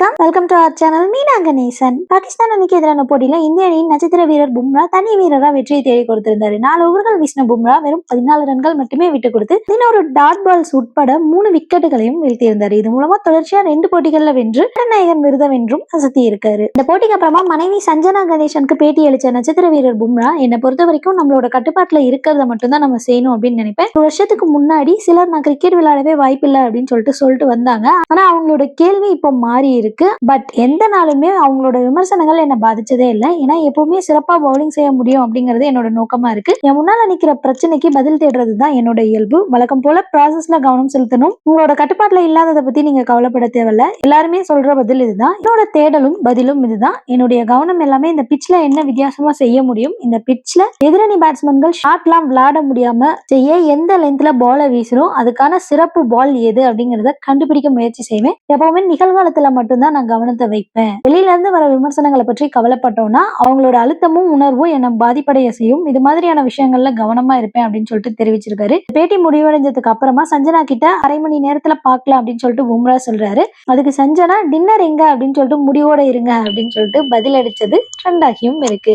வணக்கம். Welcome to our channel Meena Ganesan. Pakistan அணிக்கு எதிரான போட்டியில இந்திய அணியின் நட்சத்திர வீரர் பும்ரா தனி வீரரா வெற்றியை தேடி கொடுத்திருந்தாரு. நாலு ஓவர்கள் வீசின பும்ரா வெறும் பதினாலு ரன்கள் மட்டுமே விட்டு கொடுத்து பதினோரு டாட் பால்ஸ் உட்பட மூணு விக்கெட்டுகளையும் வீழ்த்தியிருந்தாரு. இது மூலமா தொடர்ச்சியா ரெண்டு போட்டிகள்ல வென்று நாயகன் விருதம் என்றும் அசத்தி இருக்காரு இந்த போட்டிக்கு அப்புறமா மனைவி சஞ்சனா கணேசனுக்கு பேட்டி அளிச்ச நட்சத்திர வீரர் பும்ரா என்னை பொறுத்த வரைக்கும் நம்மளோட கட்டுப்பாட்டுல இருக்கிறத மட்டும்தான் நம்ம செய்யணும் அப்படின்னு நினைப்பேன். ஒரு வருஷத்துக்கு முன்னாடி சிலர் நான் கிரிக்கெட் விளையாடவே வாய்ப்பில்லை அப்படின்னு சொல்லிட்டு சொல்லிட்டு வந்தாங்க. ஆனா அவங்களோட கேள்வி இப்போ மாறி இருக்கு பட் எந்த நாளுமே அவங்களோட விமர்சனங்கள் என்னை பாதிச்சதே இல்லை. ஏன்னா எப்பவுமே சிறப்பா பவுலிங் செய்ய முடியும் அப்படிங்கிறது என்னோட நோக்கமா இருக்கு. என் முன்னால் நிக்கிற பிரச்சனைக்கு பதில் தேடுறது தான் என்னோட இயல்பு. வழக்கம் போல ப்ராசஸ்ல கவனம் செலுத்தணும். உங்களோட கட்டுப்பாட்டுல இல்லாததை பத்தி நீங்க கவலைப்பட தேவையில்ல. எல்லாருமே சொல்ற பதில் இதுதான். என்னோட தேடலும் பதிலும் இதுதான். என்னுடைய கவனம் எல்லாமே இந்த பிட்ச்ல என்ன வித்தியாசமா செய்ய முடியும்? இந்த பிட்ச்ல எதிரணி பேட்ஸ்மேன்கள் ஷாட்லாம் விளையாட முடியாம செய்ய எந்த லென்த்ல பாலை வீசணும்? அதுக்கான சிறப்பு பால் எது? அப்படிங்கறத கண்டுபிடிக்க முயற்சி செய்வேன். எப்பவுமே நிகழ்காலத்துல மட்டும் மட்டும்தான் நான் கவனத்தை வைப்பேன். வெளியில இருந்து வர விமர்சனங்களை பற்றி கவலைப்பட்டோம்னா அவங்களோட அழுத்தமும் உணர்வும் என்னை பாதிப்படைய செய்யும். இது மாதிரியான விஷயங்கள்ல கவனமா இருப்பேன் அப்படின்னு சொல்லிட்டு தெரிவிச்சிருக்காரு. பேட்டி முடிவடைஞ்சதுக்கு அப்புறமா சஞ்சனா கிட்ட அரை மணி நேரத்துல பாக்கலாம் அப்படின்னு சொல்லிட்டு பும்ரா சொல்றாரு. அதுக்கு சஞ்சனா டின்னர் எங்க? அப்படின்னு சொல்லிட்டு முடிவோட இருங்க அப்படின்னு சொல்லிட்டு பதில் அடிச்சது ட்ரெண்ட் ஆகியும் இருக்கு.